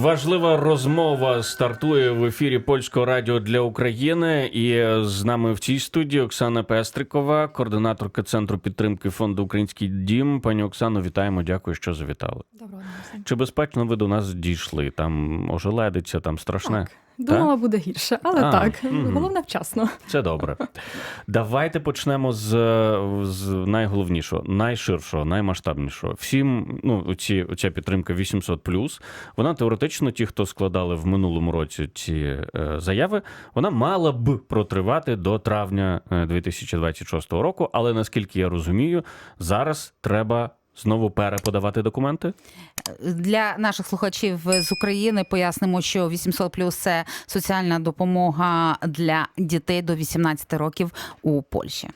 Важлива розмова стартує в ефірі польського радіо для України. І з нами в цій студії Оксана Пестрикова, координаторка центру підтримки фонду Український дім. Пані Оксано, вітаємо. Дякую, що завітали. Доброго дня. Чи безпечно ви до нас дійшли? Там ожеледиться, там страшне. Так. Думала, буде гірше, але А, так. мгм. Головне вчасно. Це добре. Давайте почнемо з, з найголовнішого, найширшого, наймасштабнішого. Всім, ну, ці, ця підтримка 800+, вона теоретично, ті, хто складали в минулому році ці е, заяви, вона мала б протривати до травня е, 2026 року. Але наскільки я розумію, зараз треба знову переподавати документи. Для наших слухачів з України пояснимо, що 800 плюс це соціальна допомога для дітей до 18 років у Польщі.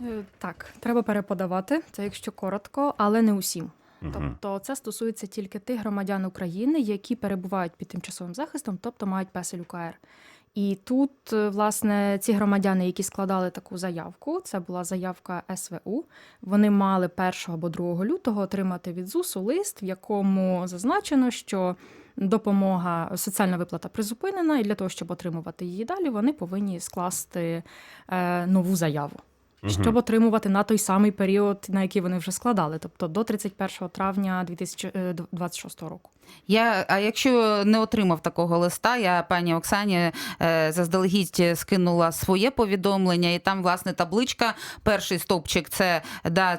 Е, Так, треба переподавати, це якщо коротко, але не усім. Мгм. Тобто це стосується тільки тих громадян України, які перебувають під тимчасовим захистом, тобто мають песель УКР. І тут, е, власне, ці громадяни, які складали таку заявку, це була заявка СВУ. Вони мали 1 або 2 лютого отримати від ЗУСу лист, в якому зазначено, що допомога, соціальна виплата призупинена, і для того, щоб отримувати її далі, вони повинні скласти е, нову заяву. Щоб отримувати на той самий період, на який вони вже складали, тобто до 31 травня 2026 року. Я, а якщо не отримав такого листа, я пані Оксані е, заздалегідь скинула своє повідомлення, і там власне табличка. Перший стовпчик це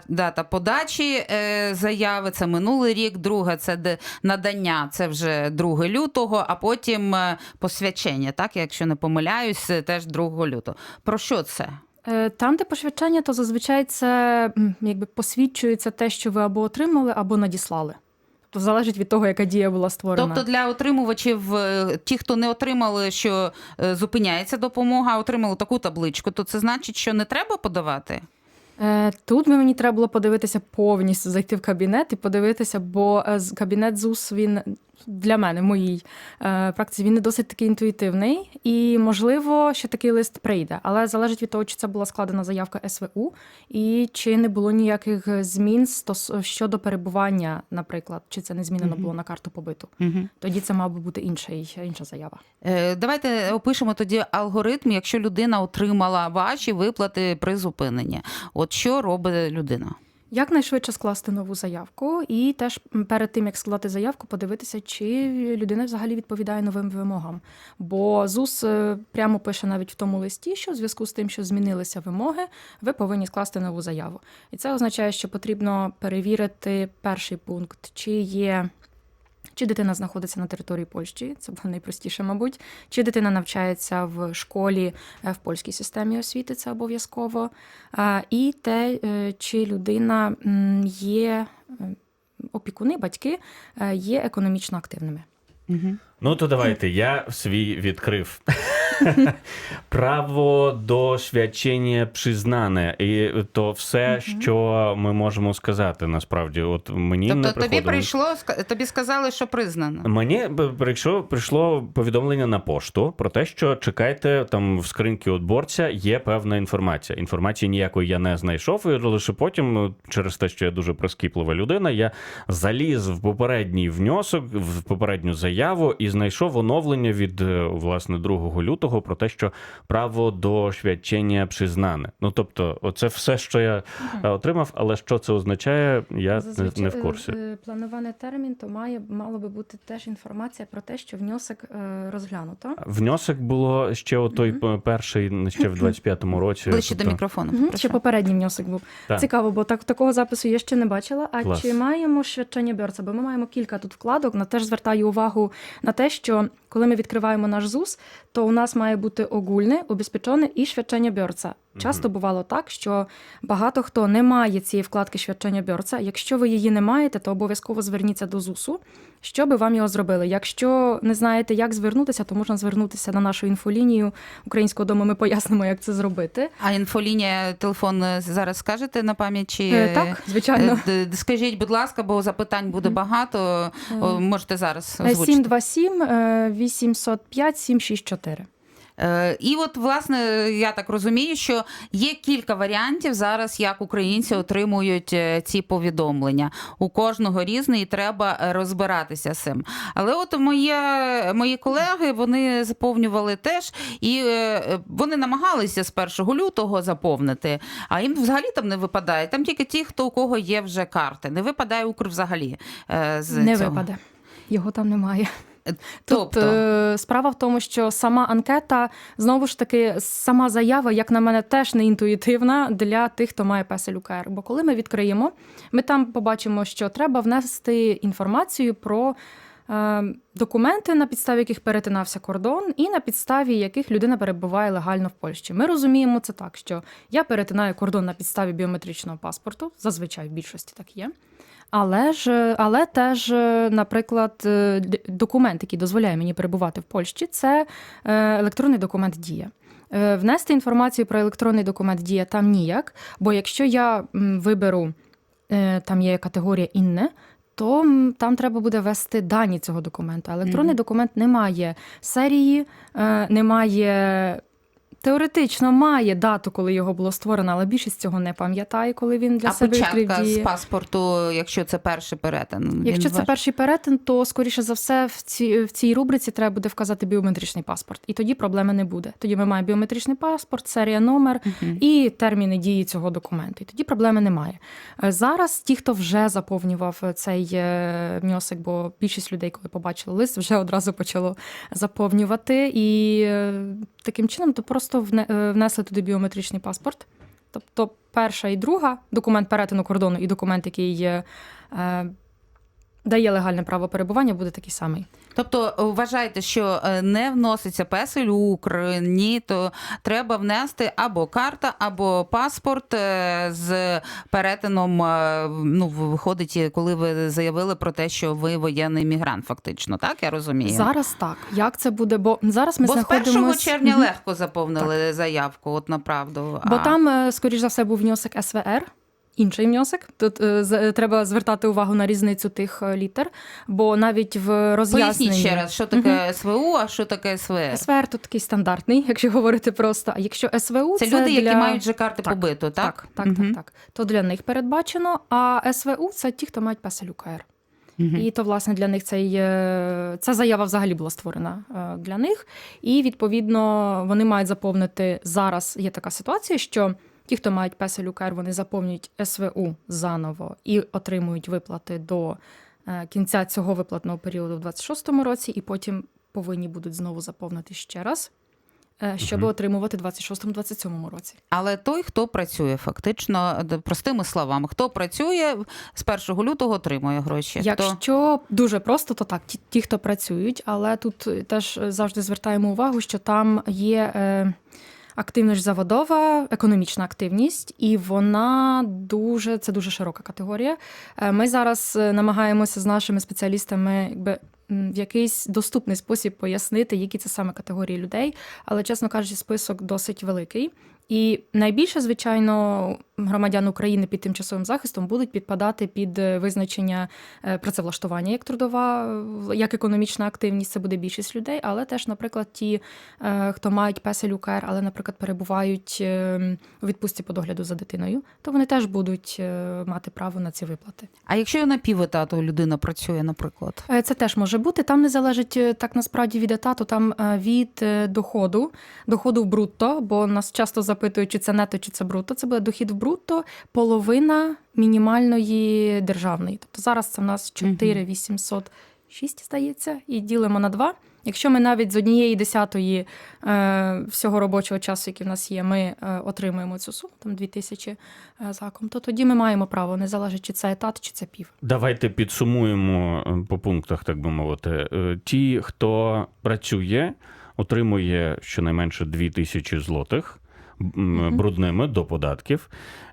дата подачі е, заяви, це минулий рік. Друге це де- надання, це вже 2 лютого, а потім е, посвячення. Так, якщо не помиляюсь, е, теж 2 лютого. Про що це? Е, Там, де посвячення, то зазвичай це якби посвідчується те, що ви або отримали, або надіслали. Тобто залежить від того, яка дія була створена. Тобто для отримувачів, е, ті, хто не отримали, що е, зупиняється допомога, а отримали таку табличку, то це значить, що не треба подавати? Тут би мені треба було подивитися повністю, зайти в кабінет і подивитися, бо кабінет ЗУС він для мене, моїй е, практиці, він не досить такий інтуїтивний. І, можливо, ще такий лист прийде. Але залежить від того, чи це була складена заявка СВУ, і чи не було ніяких змін стос- щодо перебування, наприклад, чи це не змінено було на карту побиту. Угу. Тоді це мав би бути інший, інша заява. Е, Давайте опишемо тоді алгоритм, якщо людина отримала ваші виплати при зупиненні. От що робить людина? Якнайшвидше скласти нову заявку, і теж перед тим як складати заявку, подивитися, чи людина взагалі відповідає новим вимогам. Бо ЗУС е, прямо пише навіть в тому листі, що в зв'язку з тим, що змінилися вимоги, ви повинні скласти нову заяву. І це означає, що потрібно перевірити перший пункт, чи є. Чи дитина знаходиться на території Польщі, це було найпростіше, мабуть. Чи дитина навчається в школі е, в польській системі освіти, це обов'язково. І те, е, чи людина є е, опікуни, батьки є економічно активними. Угу. Ну, то давайте, я свій відкрив. Право до свячення признане. І то все, що ми можемо сказати, насправді. От мені не Тобто тобі прийшло, тобі сказали, що признано. Мені прийшло, прийшло повідомлення на пошту про те, що чекайте, там в скриньці отборця є певна інформація. Інформації ніякої я не знайшов, і лише потім, ну, через те, що я дуже прискіплива людина, я заліз в попередній внесок, в попередню заяву і знайшов оновлення від е, власне 2 лютого про те, що право до свячення признане. Ну тобто, оце все, що я е, отримав, але що це означає, я не, не в курсі. е, Планований термін, то має мало би бути теж інформація про те, що внесок розглянуто. Внесок було ще отой Мгм. перший ще в 25-му році. Ближче до тобто- мікрофону. Мгм, Ще попередній внесок був. Так. Цікаво, бо так такого запису я ще не бачила. А Клас. чи маємо свячення бьорца? Бо ми маємо кілька тут вкладок. На теж звертаю увагу на те, що коли ми відкриваємо наш ЗУС, то у нас має бути огульне, обезпечене і свячення бьорца. Часто бувало так, що багато хто не має цієї вкладки свячення бьорца. Якщо ви її не маєте, то обов'язково зверніться до ЗУСу, щоб вам його зробили. Якщо не знаєте, як звернутися, то можна звернутися на нашу інфолінію українського дому. Ми пояснимо, як це зробити. А інфолінія, телефон е, зараз скажете на пам'ять? Чи... Е, Так, звичайно. Е, Скажіть, будь ласка, бо запитань буде багато. О, Можете зараз Е, озвучити. 727 е, 805 764. Е, І от, власне, я так розумію, що є кілька варіантів зараз, як українці отримують е, ці повідомлення. У кожного різний, і треба розбиратися з цим. Але от моє, мої колеги вони заповнювали теж, і е, вони намагалися з 1 лютого заповнити, а їм взагалі там не випадає. Там тільки ті, хто у кого є вже карти. Не випадає Укр взагалі. З Не цього. випаде. Його там немає. Тут Тобто, е, справа в тому, що сама анкета, знову ж таки, сама заява, як на мене, теж не інтуїтивна для тих, хто має песель УКР. Бо коли ми відкриємо, ми там побачимо, що треба внести інформацію про. е, Документи, на підставі яких перетинався кордон, і на підставі яких людина перебуває легально в Польщі. Ми розуміємо це так, що я перетинаю кордон на підставі біометричного паспорту, зазвичай в більшості так є. Але ж, але теж, е, наприклад, е, документ, який дозволяє мені перебувати в Польщі, це е, електронний документ Дія. Е, Внести інформацію про електронний документ Дія там ніяк, бо якщо я виберу, е, там є категорія інне. То там треба буде ввести дані цього документа. Електронний Мгм. документ не має серії, е, не має теоретично має дату, коли його було створено, але більшість цього не пам'ятає, коли він для а себе відкрив початка з паспорту, якщо це перший перетин. Якщо він це ваш- перший перетин, то скоріше за все в цій, в цій рубриці треба буде вказати біометричний паспорт, і тоді проблеми не буде. Тоді ми маємо біометричний паспорт, серія номер Мгм. і терміни дії цього документу. І тоді проблеми немає. Е, Зараз ті, хто вже заповнював цей внесок, бо більшість людей, коли побачили лист, вже одразу почало заповнювати. І е, таким чином то просто вне- е, внесли туди біометричний паспорт. Тобто, перша і друга документ перетину кордону і документ, який е, е, дає легальне право перебування, буде такий самий. Тобто е, вважаєте, що е, не вноситься песель Укр, ні, то треба внести або карта, або паспорт е, з перетином. Ну, виходить, коли ви заявили про те, що ви воєнний мігрант, фактично, так я розумію. Зараз так. Як це буде? Бо зараз ми Бо з 1 червня легко заповнили заявку, от направду. Бо А- там, скоріш за все, був внесок СВР. Інший внесок. Тут е, з- треба звертати увагу на різницю тих е, літер, бо навіть в роз'ясненні... Поясніть ще раз, що таке СВУ, а що таке СВР. СВР тут такий стандартний, якщо говорити просто. А якщо СВУ, Це, це, люди, які мають же карти Так, побиту, так? Так, так, Мгм. так, так. То для них передбачено, а СВУ це ті, хто мають песель УКР. Мгм. І то, власне, для них цей, е, ця заява взагалі була створена е, для них. І, відповідно, вони мають заповнити зараз. Є така ситуація, що ті, хто мають песель УКР, вони заповнюють СВУ заново і отримують виплати до е, кінця цього виплатного періоду в 26-му році, і потім повинні будуть знову заповнити ще раз, е, щоб Мгм. отримувати в 26-27 році. Але той, хто працює, фактично, простими словами, хто працює з 1 лютого, отримує гроші. Хто... Якщо дуже просто, то так, ті, ті, хто працюють, але тут е, теж завжди звертаємо увагу, що там є е, активність заводова, економічна активність, і вона дуже це дуже широка категорія. Е, Ми зараз е, намагаємося з нашими спеціалістами якби. В якийсь доступний спосіб пояснити, які це саме категорії людей, але, чесно кажучи, список досить великий. І найбільше, звичайно, громадян України під тимчасовим захистом будуть підпадати під е, визначення е, працевлаштування як трудова, як економічна активність. Це буде більшість людей, але теж, наприклад, ті, е, хто мають песель УКР, але, наприклад, перебувають е, у відпустці по догляду за дитиною, то вони теж будуть мати право на ці виплати. А якщо на піветату людина працює, наприклад? Це теж може бути. Там не залежить так насправді від етату, там від доходу, доходу в брутто, бо нас часто запитують, чи це нето, чи це брутто. Це буде дохід в брутто, половина мінімальної державної. Тобто зараз це в нас 4806, здається, і ділимо на 2. Якщо ми навіть з однієї десятої е, всього робочого часу, який в нас є, ми е, отримуємо цю суму, там 2000 е, заком, то тоді ми маємо право, не залежить, чи це етат, чи це пів. Давайте підсумуємо е, по пунктах, так би мовити. Е, Ті, хто працює, отримує щонайменше 2 тисячі злотих. Брудними до податків,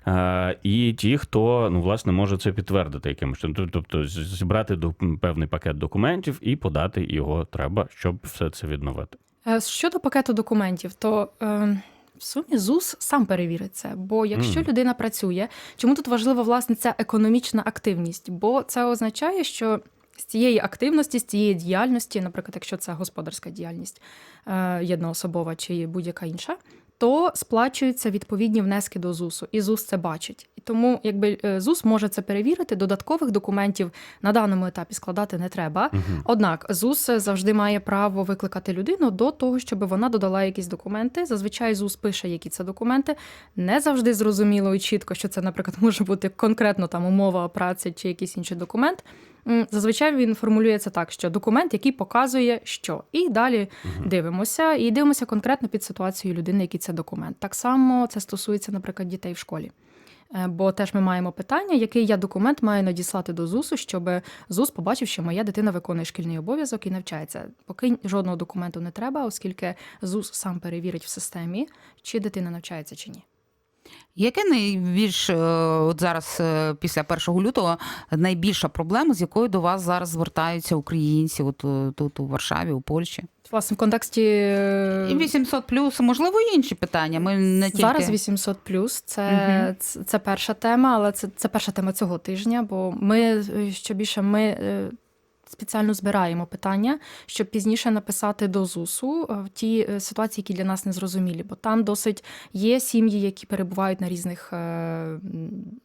Е, і ті, хто ну власне може це підтвердити якимось тобто зібрати певний пакет документів і подати його треба, щоб все це відновити. Е, Щодо пакету документів, то е, в сумі ЗУС сам перевірить це. Бо якщо Мгм. людина працює, чому тут важлива власне ця економічна активність? Бо це означає, що з цієї активності, з цієї діяльності, наприклад, якщо це господарська діяльність е, єдноособова чи будь-яка інша, то сплачуються відповідні внески до ЗУСу, і ЗУС це бачить. І тому, якби е, ЗУС може це перевірити, додаткових документів на даному етапі складати не треба. Однак ЗУС завжди має право викликати людину до того, щоб вона додала якісь документи. Зазвичай ЗУС пише, які це документи. Не завжди зрозуміло і чітко, що це, наприклад, може бути конкретно там умова праці чи якийсь інший документ. Зазвичай він формулюється так, що документ, який показує, що. І далі дивимося, і дивимося конкретно під ситуацією людини, який це документ. Так само це стосується, наприклад, дітей в школі. Е, Бо теж ми маємо питання, який я документ маю надіслати до ЗУСу, щоб ЗУС побачив, що моя дитина виконує шкільний обов'язок і навчається. Поки жодного документу не треба, оскільки ЗУС сам перевірить в системі, чи дитина навчається чи ні. Яке найбільш е, от зараз е, після 1 лютого найбільша проблема, з якою до вас зараз звертаються українці, от е, тут у Варшаві, у Польщі? Власне, в контексті е, І 800 плюс, можливо, інші питання. Ми не тільки Зараз 800 плюс це, Мгм. це, це перша тема, але це, це перша тема цього тижня. Бо ми що більше ми спеціально збираємо питання, щоб пізніше написати до ЗУСу е, в ті е, ситуації, які для нас не зрозумілі. Бо там досить є сім'ї, які перебувають на різних е,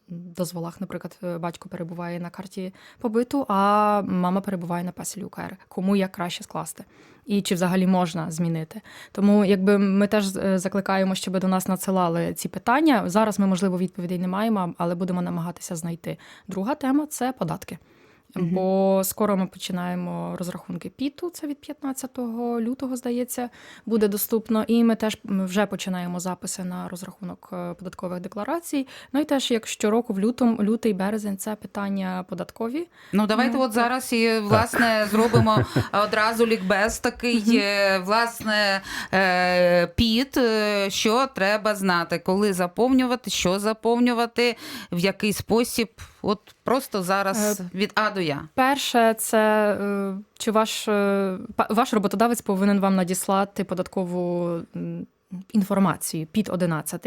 дозволах. Наприклад, е, батько перебуває на карті побиту, а мама перебуває на песелі УКР. Кому як краще скласти? І чи взагалі можна змінити? Тому якби ми теж е, закликаємо, щоб до нас надсилали ці питання. Зараз ми, можливо, відповідей не маємо, але будемо намагатися знайти. Друга тема це податки. Бо скоро ми починаємо розрахунки ПІТу, це від 15 лютого, здається, буде доступно. І ми теж вже починаємо записи на розрахунок е, податкових декларацій. Ну і теж як щороку в лютому, лютий, березень це питання податкові. Ну давайте, Ну, от зараз і власне зробимо одразу лікбез такий, е, власне, е, піт, е, що треба знати, коли заповнювати, що заповнювати, в який спосіб. От просто зараз від А до Я. Перше, це е, чи ваш, е, ваш роботодавець повинен вам надіслати податкову інформацію під 11.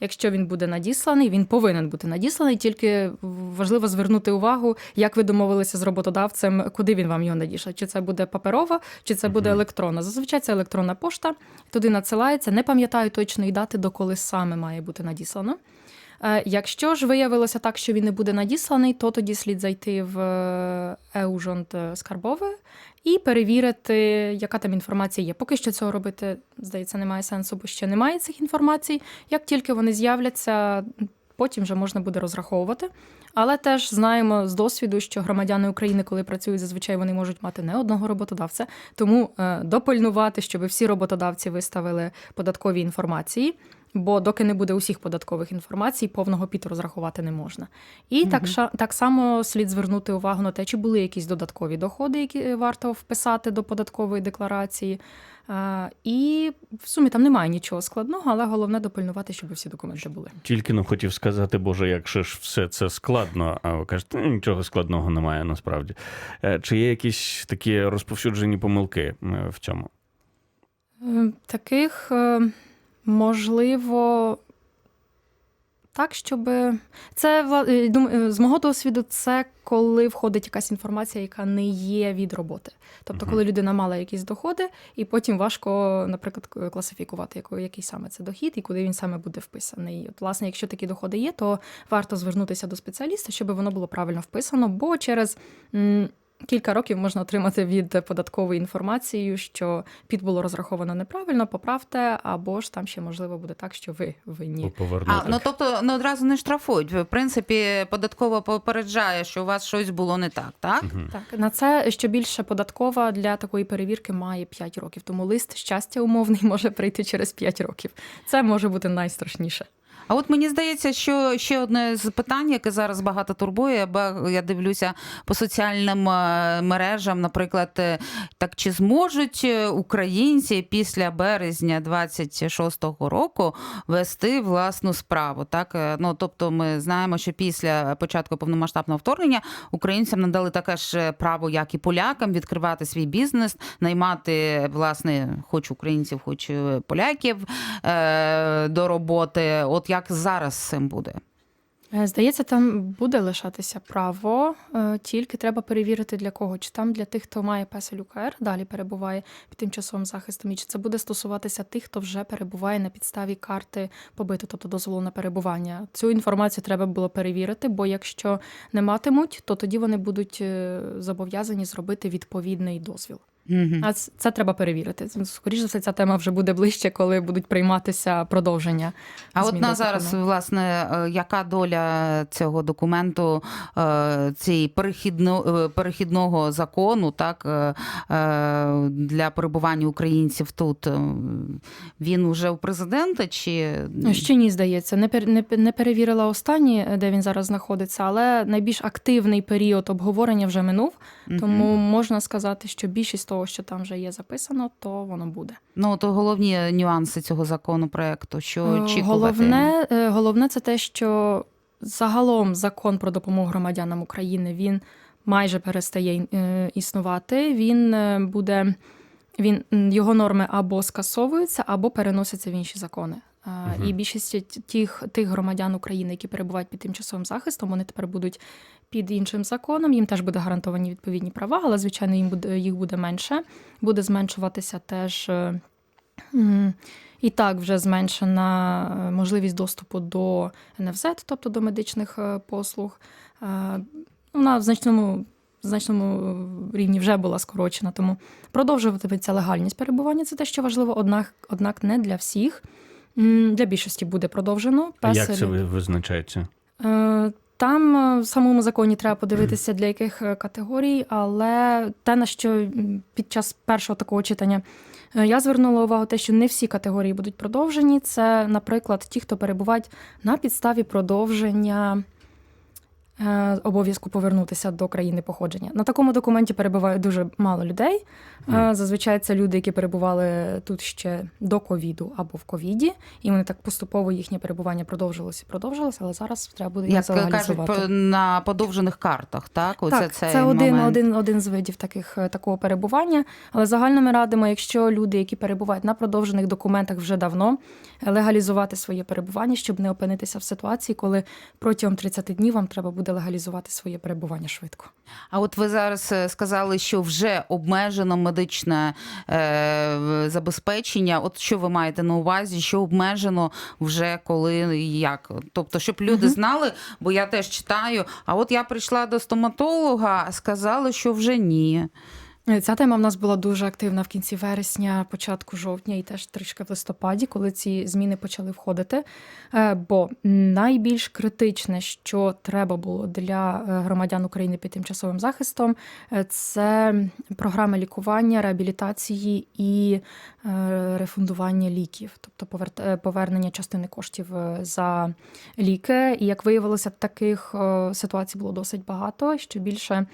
Якщо він буде надісланий, він повинен бути надісланий. Тільки важливо звернути увагу, як ви домовилися з роботодавцем, куди він вам його надішле. Чи це буде паперова, чи це буде електронна. Зазвичай це електронна пошта. Туди надсилається. Не пам'ятаю точної дати, до коли саме має бути надіслано. Е, Якщо ж виявилося так, що він не буде надісланий, то тоді слід зайти в е, Еужонт скарбове і перевірити, яка там інформація є. Поки що цього робити, здається, немає сенсу, бо ще немає цих інформацій. Як тільки вони з'являться, потім вже можна буде розраховувати. Але теж знаємо з досвіду, що громадяни України, коли працюють, зазвичай вони можуть мати не одного роботодавця. Тому е, допильнувати, щоб всі роботодавці виставили податкові інформації. Бо доки не буде усіх податкових інформацій, повного піту розрахувати не можна. І Мгм. так, так само слід звернути увагу на те, чи були якісь додаткові доходи, які варто вписати до податкової декларації. Е, І в сумі там немає нічого складного, але головне допильнувати, щоб всі документи були. Тільки ну хотів сказати, Боже, як же ж все це складно. А ви кажете, «Ну, нічого складного немає насправді. Е, Чи є якісь такі розповсюджені помилки е, в цьому? Е, Таких е, можливо. Так, щоб це е, е, з мого досвіду, це коли входить якась інформація, яка не є від роботи. Тобто, коли людина мала якісь доходи, і потім важко, наприклад, класифікувати, який саме це дохід і куди він саме буде вписаний. От, власне, якщо такі доходи є, то варто звернутися до спеціаліста, щоб воно було правильно вписано, бо через. Кілька років можна отримати від податкової інформацію, що під було розраховано неправильно, поправте, або ж там ще можливо буде так, що ви винні. А, ну тобто ну, одразу не штрафують. В принципі, податково попереджає, що у вас щось було не так, так? Мгм. Так, на це що більше податкова для такої перевірки має 5 років. Тому лист щастя умовний може прийти через 5 років. Це може бути найстрашніше. А от мені здається, що ще одне з питань, яке зараз багато турбує, бо я дивлюся по соціальним е, мережам, наприклад, е, так чи зможуть е, українці після березня 26-го року вести власну справу? Так, ну тобто, ми знаємо, що після початку повномасштабного вторгнення українцям надали таке ж право, як і полякам, відкривати свій бізнес, наймати власне, хоч українців, хоч поляків до роботи. От як зараз з цим буде? Е, Здається, там буде лишатися право, е, тільки треба перевірити для кого. Чи там для тих, хто має песель УКР, далі перебуває під тимчасовим захистом, і чи це буде стосуватися тих, хто вже перебуває на підставі карти побиту, тобто дозволу на перебування. Цю інформацію треба було перевірити, бо якщо не матимуть, то тоді вони будуть е, зобов'язані зробити відповідний дозвіл. Мгм. А це, треба перевірити. Скоріше за все, ця тема вже буде ближче, коли будуть прийматися продовження. А от на зараз, власне, е, яка доля цього документу, е, цієї перехідно, е, перехідного закону, так, для перебування українців тут? Він уже у президента чи Ну, Ще ні, здається, не пер- не, не перевірила останні, де він зараз знаходиться, але найбільш активний період обговорення вже минув. Тому можна сказати, що більшість того, що там вже є записано, то воно буде. ну то головні нюанси цього законопроекту, що Е, очікувати? Головне, е, головне це те, що загалом закон про допомогу громадянам України він майже перестає е, існувати. Він буде він його норми або скасовуються, або переносяться в інші закони. Мгм. І більшість тих, тих громадян України, які перебувають під тимчасовим захистом, вони тепер будуть під іншим законом. Їм теж буде гарантовані відповідні права, але звичайно їм буде їх буде менше. Буде зменшуватися теж. е, і так вже зменшена е, можливість доступу до НФЗ, тобто до медичних е, послуг. Вона в значному, в значному рівні вже була скорочена, тому продовжуватиметься легальність перебування. Це те, що важливо, однак, однак не для всіх. Для більшості буде продовжено. Пес як це ви- визначається? Е, Там е, в самому законі треба подивитися для яких е, категорій, але те, на що під час першого такого читання я звернула увагу, те, що не всі категорії будуть продовжені. Це, наприклад, ті, хто перебувають на підставі продовження. Е, Обов'язку повернутися до країни походження. На такому документі перебуває дуже мало людей. Е, Зазвичай це люди, які перебували тут ще до ковіду або в ковіді, і вони так поступово їхнє перебування продовжилося і продовжилося, але зараз треба буде їх Як кажуть, на подовжених картах, так? Оце Так, цей це один, момент. один, один з видів таких, е, такого перебування. Але загально ми радимо, якщо люди, які перебувають на продовжених документах вже давно, легалізувати своє перебування, щоб не опинитися в ситуації, коли протягом 30 днів вам треба буде легалізувати своє перебування швидко. А от ви зараз е, сказали, що вже обмежено медичне е, забезпечення. От що ви маєте на увазі, що обмежено вже коли і як? Тобто, щоб люди знали, бо я теж читаю. А от я прийшла до стоматолога, сказали, що вже ні. Ця тема в нас була дуже активна в кінці вересня, початку жовтня і теж трішки в листопаді, коли ці зміни почали входити. Е, Бо найбільш критичне, що треба було для е, громадян України під тимчасовим захистом, е, це програми лікування, реабілітації і рефундування ліків, тобто повернення частини коштів за ліки. І як виявилося, таких ситуацій було досить багато. Що більше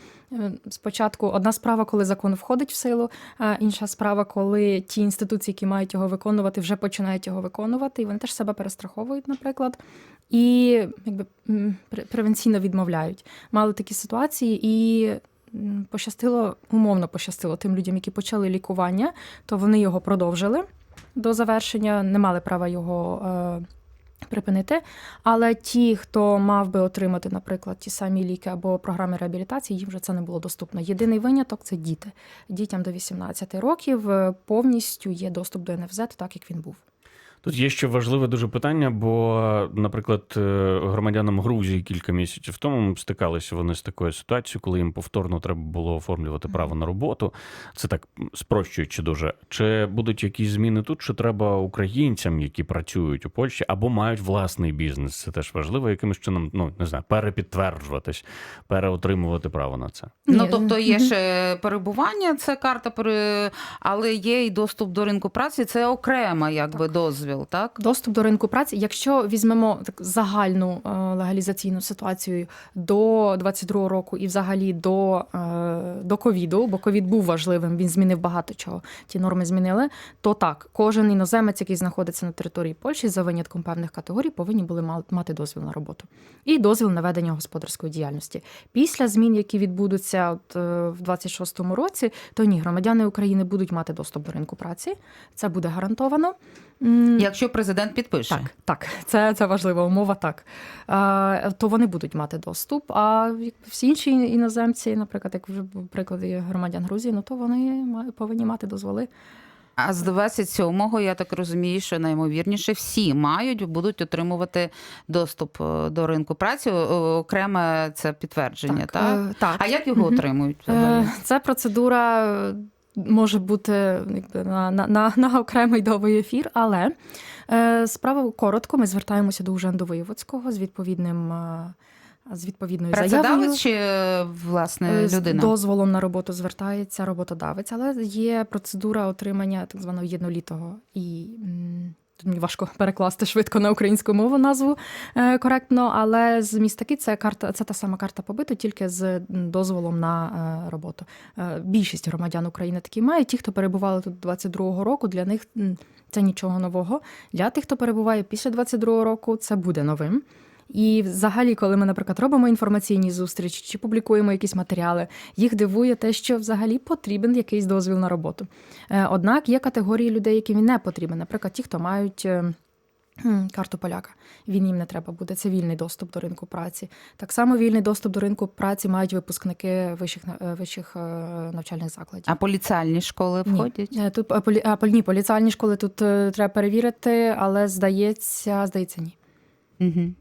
Спочатку одна справа, коли закон входить в силу, а інша справа, коли ті інституції, які мають його виконувати, вже починають його виконувати, і вони теж себе перестраховують, наприклад, і якби превенційно відмовляють. Мали такі ситуації, і пощастило, умовно пощастило тим людям, які почали лікування, то вони його продовжили до завершення, не мали права його. е, Припинити, але ті, хто мав би отримати, наприклад, ті самі ліки або програми реабілітації, їм вже це не було доступно. Єдиний виняток це діти. Дітям до 18 років е, повністю є доступ до НФЗ, так як він був. Тут є ще важливе дуже питання, бо, наприклад, е, громадянам Грузії кілька місяців тому стикалися вони з такою ситуацією, коли їм повторно треба було оформлювати право на роботу. Це так спрощуючи дуже. Чи будуть якісь зміни тут, чи треба українцям, які працюють у Польщі або мають власний бізнес? Це теж важливо, якимось чином, ну не знаю, перепідтверджуватись, переотримувати право на це. Ну тобто є ще перебування, це карта, але є і доступ до ринку праці. Це окрема, якби дозвіл, так? Доступ до ринку праці. Якщо візьмемо так загальну е, легалізаційну ситуацію до 22 року і взагалі до, е, до ковіду, бо ковід був важливим, він змінив багато чого. Ті норми змінили. То так, кожен іноземець, який знаходиться на території Польщі, за винятком певних категорій, повинні були ма- мати дозвіл на роботу і дозвіл на ведення господарської діяльності. Після змін, які відбудуться от, е, в 26-му році, то ні, громадяни України будуть мати доступ до ринку праці. Це буде гарантовано. Якщо президент підпише. Так, так, це, це важлива умова, так. То вони будуть мати доступ. А всі інші іноземці, наприклад, як вже в прикладі громадян Грузії, ну то вони повинні мати дозволи. А з 27-го, я так розумію, що наймовірніше всі мають будуть отримувати доступ е, до ринку праці. Окреме це підтвердження, так? е, так. А як його отримують? Е, Ця процедура може бути якби, на, на, на, на окремий довгий ефір, але е, справа коротко. Ми звертаємося до Уженду Воєводського з відповідним. е, З відповідною заявою. Чи е, власне людина З дозволом на роботу звертається роботодавець, але є процедура отримання так званого єднолітого і. м, важко перекласти швидко на українську мову назву е, коректно, але з містаки це карта, це та сама карта побиту, тільки з дозволом на е, роботу. Е, більшість громадян України такі мають. Ті, хто перебували тут 22-го року, для них це нічого нового. Для тих, хто перебуває після 22-го року, це буде новим. І взагалі, коли ми, наприклад, робимо інформаційні зустрічі чи публікуємо якісь матеріали, їх дивує те, що взагалі потрібен якийсь дозвіл на роботу. Е, Однак є категорії людей, яким він не потрібен. Наприклад, ті, хто мають. е, Карту поляка, він їм не треба буде. Це вільний доступ до ринку праці. Так само вільний доступ до ринку праці мають випускники вищих вищих е, навчальних закладів. А поліціальні школи входять? Е, Тут полі, а, ні, поліціальні школи тут треба перевірити, але здається, здається, ні. Угу.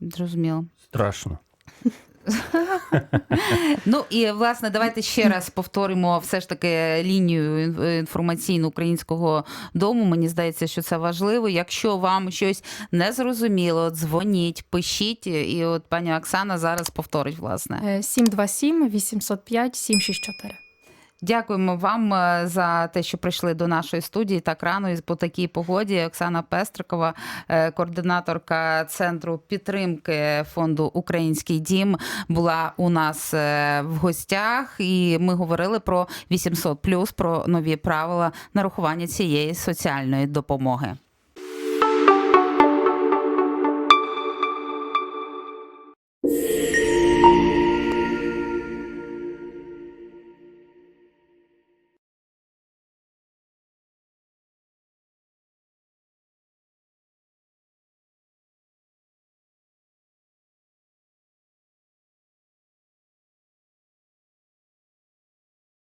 Зрозуміло. Страшно. Ну і власне, давайте ще раз повторимо все ж таки лінію ін- інформаційну українського дому. Мені здається, що це важливо. Якщо вам щось не зрозуміло, дзвоніть, пишіть. І от пані Оксана зараз повторить власне. Е, 727 805 764. Дякуємо вам е, за те, що прийшли до нашої студії так рано і по такій погоді. Оксана Пестрикова, е, координаторка центру підтримки фонду Український дім, була у нас е, в гостях, і ми говорили про 800+, про нові правила нарахування цієї соціальної допомоги.